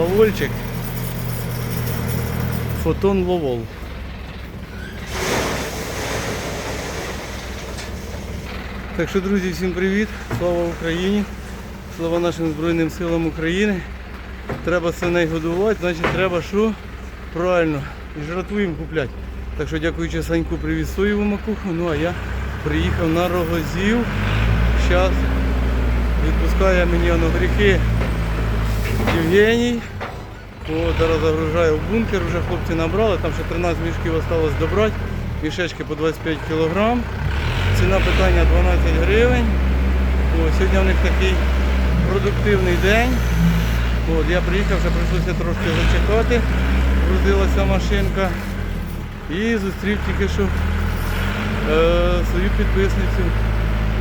Лавольчик. Фотон Ловол. Так що, друзі, всім привіт! Слава Україні! Слава нашим Збройним силам України! Треба свиней годувати, значить треба що? Правильно, і жратву їм купляти. Так що дякуючи Саньку привіз соєву макуху, ну а я приїхав на рогозів. Зараз відпускає мені воно гріхи Євгеній. Зараз загружаю в бункер, вже хлопці набрали, там ще 13 мішків осталось добрати, мішечки по 25 кг. Ціна питання 12 гривень. О, сьогодні в них такий продуктивний день. От, я приїхав, вже прийшлося трошки зачекати. Грузилася машинка. І зустрів тільки що е, свою підписницю.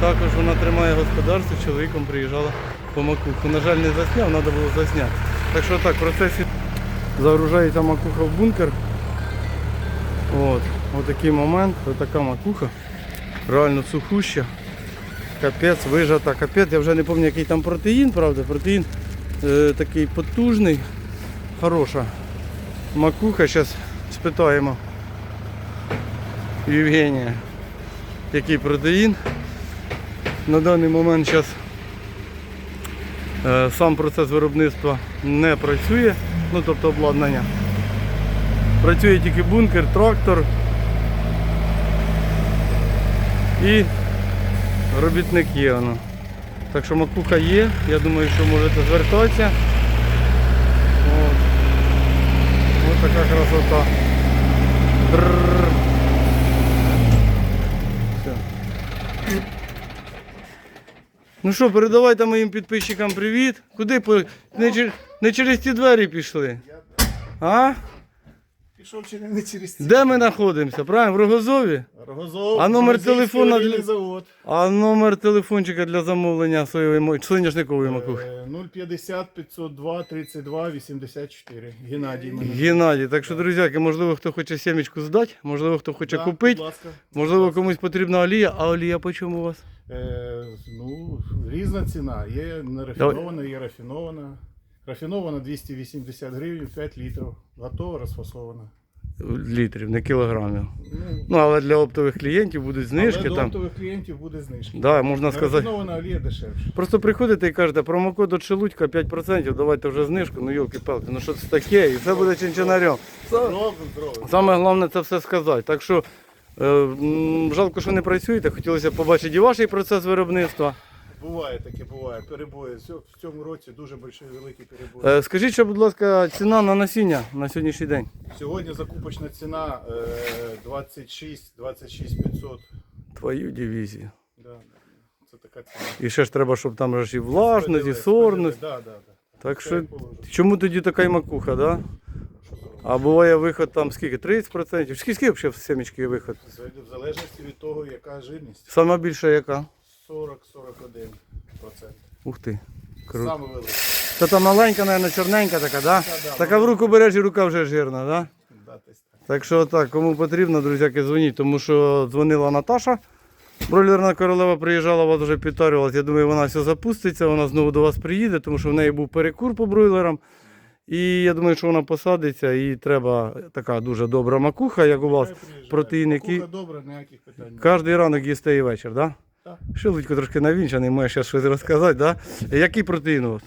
Також вона тримає господарство, чоловіком приїжджала по макуху. На жаль, не засняв, треба було засняти. Так що так, в процесі загружається макуха в бункер. От, отакий момент, отака макуха. Реально сухуща. Капець, вижата, капець. Я вже не пам'ятаю, який там протеїн, правда. Протеїн е, такий потужний, хороша. Макуха, зараз спитаємо. Євгенія, який протеїн. На даний момент зараз сам процес виробництва не працює, ну тобто обладнання. Працює тільки бункер, трактор і робітник є воно. Так що макуха є, я думаю, що можете звертатися. От. Ось така красота. Бррр. Все. Ну що, передавайте моїм підписчикам привіт. Куди не, не через ті двері пішли? А? Пішов чи не через ці. Де ми знаходимося? Правильно, в Рогозові? Рогозов, А номер Грузинський телефона для- завод. А номер телефончика для замовлення соєвої мо- соняшникової макухи? Е, 050 502 32 84. Геннадій мене. Геннадій, так що, друзяки, можливо, хто хоче сімечку здати, можливо, хто хоче Да, купити, Будь ласка. можливо, комусь потрібна олія, а олія по чому у вас? Е, ну, різна ціна. Є нерафінована, є рафінована. Рафінована 280 гривень, 5 літрів. Готова, розфасована. Літрів, не кілограмів. Ну, Ну, але для оптових клієнтів будуть знижки але до там. оптових клієнтів буде знижка. Да, можна сказати. Рафінована олія дешевше. Просто приходите і кажете, промокод от Шелудька 5%, давайте вже знижку, ну йолки-палки, ну що це таке, і все буде чинчинарем. Здорово, здорово. Саме головне це все сказати. Так що е, м, жалко, що не працюєте, хотілося б побачити і ваш процес виробництва. Буває таке, буває. Перебої. В цьому році дуже великі перебої. Е, скажіть, ще, будь ласка, ціна на насіння на сьогоднішній день. Сьогодні закупочна ціна е, 26, 26 500. Твою дивізію. Да, це така ціна. І ще ж треба, щоб там ж і влажність, і сорність. Да, да, да. Так що чому тоді така й макуха, да? А буває виход там скільки? 30%? Скільки, скільки взагалі в виход? В залежності від того, яка жирність. Сама більша яка? 40-41 процент. Ух ти. Круто. Саме великий. Та маленька, мабуть, чорненька така, да? да, Така в руку береш і рука вже жирна, да? Да, десь так. Так що так, кому потрібно, друзяки, дзвоніть, тому що дзвонила Наташа. Бройлерна королева приїжджала, вас вже підтарювалась. Я думаю, вона все запуститься, вона знову до вас приїде, тому що в неї був перекур по бройлерам. І я думаю, що вона посадиться, і треба така дуже добра макуха, як у вас. Протеїн, який- Макуха добре, ніяких питань. Кожний ранок їсте і вечір? Так. Да? Шилудько трошки навінчаний, можеш зараз щось розказати, да? Який протеїн у вас?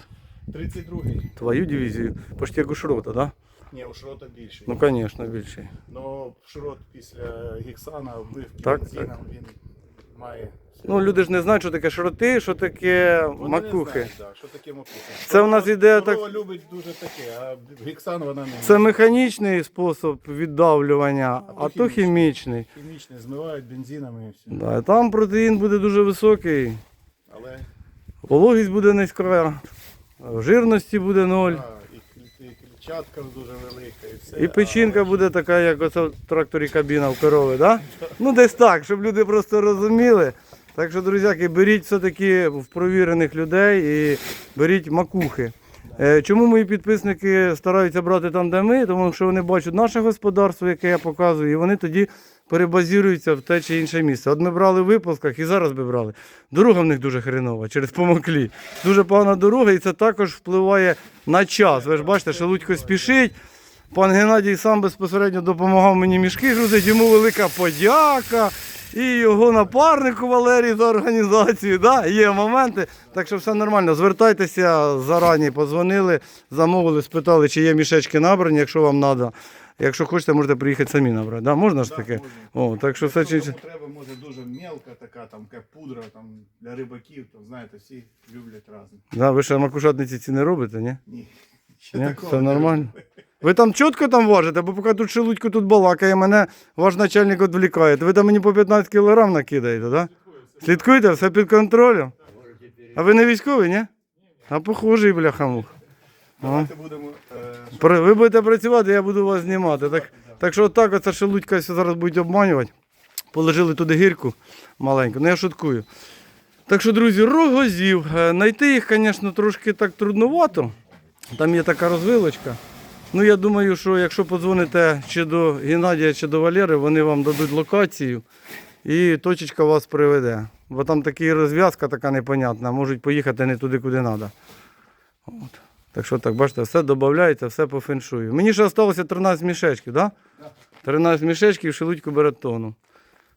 32-й. Твою дивізію? Почти як у шрота, так? Да? Ні, у шрота більший. Ну, звісно, більший. Но шрот після гексана вбив Так, бензином він має. Ну, люди ж не знають, що таке шроти, що таке Вони макухи. Не знають, да, що таке макуха. Це у нас іде так- Корова любить дуже таке, а гексан вона не Це механічний спосіб віддавлювання, а то хімічний. хімічний. змивають бензином і все. Да, там протеїн буде дуже високий, Але вологість буде низька, жирності буде ноль. а, клітчатка дуже велика, і все. І печінка буде така, як оце в тракторі кабіна в корови, да? Ну десь так, щоб люди просто розуміли. Так що, друзяки, беріть все-таки в провірених людей і беріть макухи. Е, Чому мої підписники стараються брати там, де ми? Тому що вони бачать наше господарство, яке я показую, і вони тоді перебазіруються в те чи інше місце. От ми брали в випусках і зараз би брали. Дорога в них дуже хренова через помоклі. Дуже погана дорога, і це також впливає на час. Ви ж бачите, що Лудько спішить. Пан Геннадій сам безпосередньо допомагав мені мішки грузити. Йому велика подяка. І його напарнику Валерій за організацію. Да? Є моменти. Так що все нормально. Звертайтеся зарані, подзвонили, замовили, спитали, чи є мішечки набрані, якщо вам треба. Якщо хочете, можете приїхати самі набрати. Да? Можна ж Да, таке? можна. О, так що все чи... треба, може дуже мелка така, там як пудра там, для рибаків, то знаєте, всі люблять разом. Да, ви ще макушатниці ці не робите, ні? Ні. Ні? Все нормально. Ви там чітко там важите, бо поки тут шелудько тут балакає, мене ваш начальник відвлікає. Ви там мені по 15 кілограм накидаєте, так? Да? Слідкуєте, все під контролем. А ви не військовий, ні? А похожий, бляхамух. Давайте будемо. е, Ви будете працювати, я буду вас знімати. Так, так що отак оце шелудька зараз будуть обманювати. Положили туди гірку маленьку, ну я шуткую. Так що, друзі, рогозів. Е, Найти їх, звісно, трошки так трудновато. Там є така розвилочка. Ну, я думаю, що якщо подзвоните чи до Геннадія, чи до Валери, вони вам дадуть локацію і точечка вас приведе. Бо там така розв'язка така непонятна, можуть поїхати не туди, куди треба. От. Так що так, бачите, все додається, все по феншую. Мені ще залишилося 13 мішечків, так? Да? 13 мішечків, шелудьку бере тонну.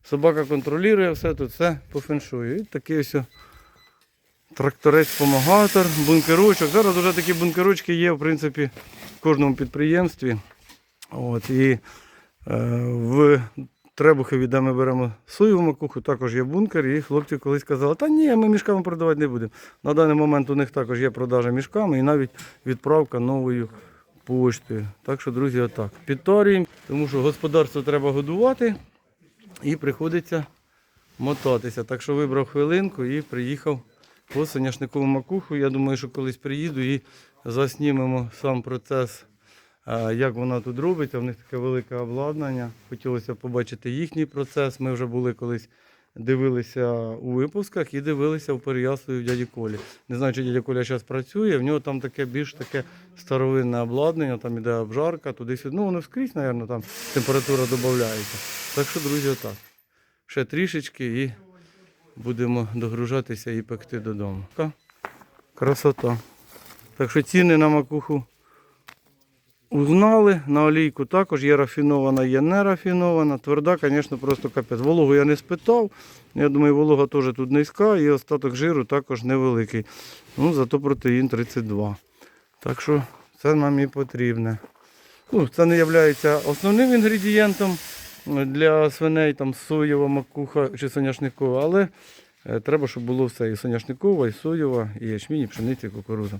Собака контролює все тут, все по феншую. І такий ось тракторець-помагатор, бункерочок. Зараз вже такі бункерочки є, в принципі, в кожному підприємстві. От, і е, в Требухові, де ми беремо соєву макуху, також є бункер, і хлопці колись казали, та ні, ми мішками продавати не будемо. На даний момент у них також є продажа мішками і навіть відправка новою поштою. Так що, друзі, отак. Підторюємо, тому що господарство треба годувати і приходиться мотатися. Так що вибрав хвилинку і приїхав по макуху. Я думаю, що колись приїду і заснімемо сам процес, як вона тут робиться. В них таке велике обладнання. Хотілося побачити їхній процес. Ми вже були колись. Дивилися у випусках і дивилися в Переяславі в дяді Колі. Не знаю, чи дядя Коля зараз працює. В нього там таке більш таке старовинне обладнання, там іде обжарка, туди-сюди. Ну, воно скрізь, мабуть, там температура додається. Так що, друзі, отак. Ще трішечки і будемо догружатися і пекти додому. Красота. Так що ціни на макуху узнали. На олійку також є рафінована, є не рафінована. Тверда, звісно, просто капець. Вологу я не спитав. Я думаю, волога теж тут низька і остаток жиру також невеликий. Ну, зато протеїн 32. Так що це нам і потрібне. Ну, це не є основним інгредієнтом для свиней, там соєва макуха чи соняшникова, але е, треба, щоб було все і соняшникова, і соєва, і ячмінь, і пшениця, і кукурудза.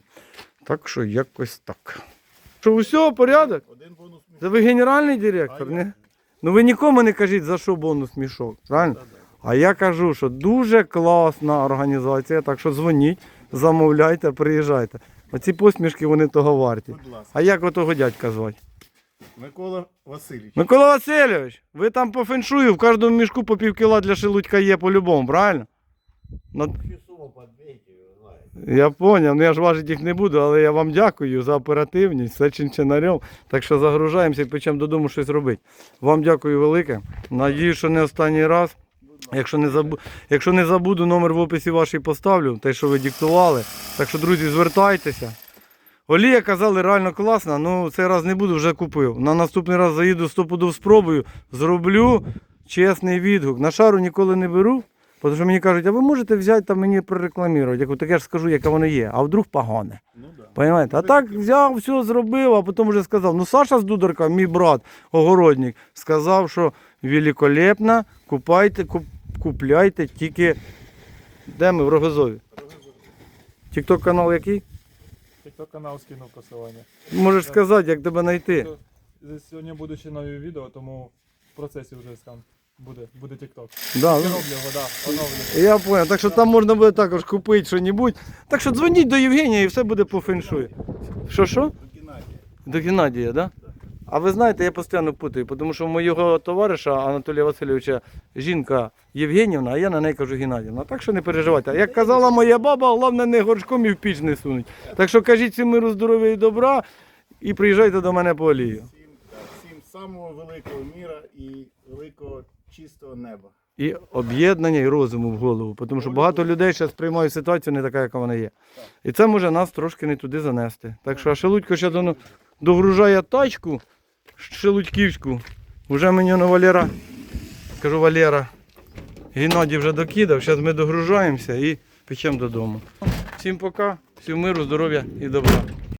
Так що якось так. Що, усе, порядок? Один бонус мішок. Це ви генеральний директор, не? Ну ви нікому не кажіть, за що бонус мішок, правильно? А я кажу, що дуже класна організація, так що дзвоніть, замовляйте, приїжджайте. Оці посмішки вони того варті. А як отого дядька звати? Микола Васильович. Микола Васильович, ви там по феншую, в кожному мішку по пів кіла для шелудька є по-любому, правильно? На- Я зрозумів, ну я ж важити їх не буду, але я вам дякую за оперативність, все чинчинарем. Так що загружаємося і почнемо додому щось робити. Вам дякую велике. Надію, що не останній раз. Якщо не, забу... Якщо не забуду, номер в описі вашій поставлю, те, що ви диктували. Так що, друзі, звертайтеся. Олія казали, реально класна, ну цей раз не буду, вже купив. На наступний раз заїду стопудов спробую, зроблю чесний відгук. На шару ніколи не беру, тому що мені кажуть, а ви можете взяти та мені прорекламувати. Я кажу, так я ж скажу, яке воно є, а вдруг погане. Ну да. Понимаєте? А так взяв, все зробив, а потім вже сказав. Ну Саша з Дударка, мій брат, огородник, сказав, що великолепно, купайте, куп, купляйте тільки. Де ми в Рогозові? Тікток канал який? Тікток канал скинув посилання. Можеш сказати, як тебе знайти. Сьогодні будуть ще нові відео, тому в процесі вже там буде, буде тікток. Да, Я ну, роблю його, да, оновлю. я понял. Так що там можна буде також купити щось. Так що дзвоніть до Євгенія і все буде по феншую. Що що? До Геннадія. До Геннадія, да? А ви знаєте, я постійно путаю, тому що моєго товариша Анатолія Васильовича жінка Євгенівна, а я на неї кажу Геннадівна. Так що не переживайте. Як казала моя баба, головне не горшком і в піч не сунуть. Так що кажіть всім миру, здоров'я і добра і приїжджайте до мене по олію. Всім, всім самого великого міра і великого чистого неба. і об'єднання, і розуму в голову. Тому що багато людей зараз приймають ситуацію не така, яка вона є. І це може нас трошки не туди занести. Так що а Шелудько ще доно- догружає тачку Шелудьківську. Вже мені на Валера. Кажу, Валера. Геннадій вже докидав, зараз ми догружаємося і печемо додому. Всім пока, всім миру, здоров'я і добра.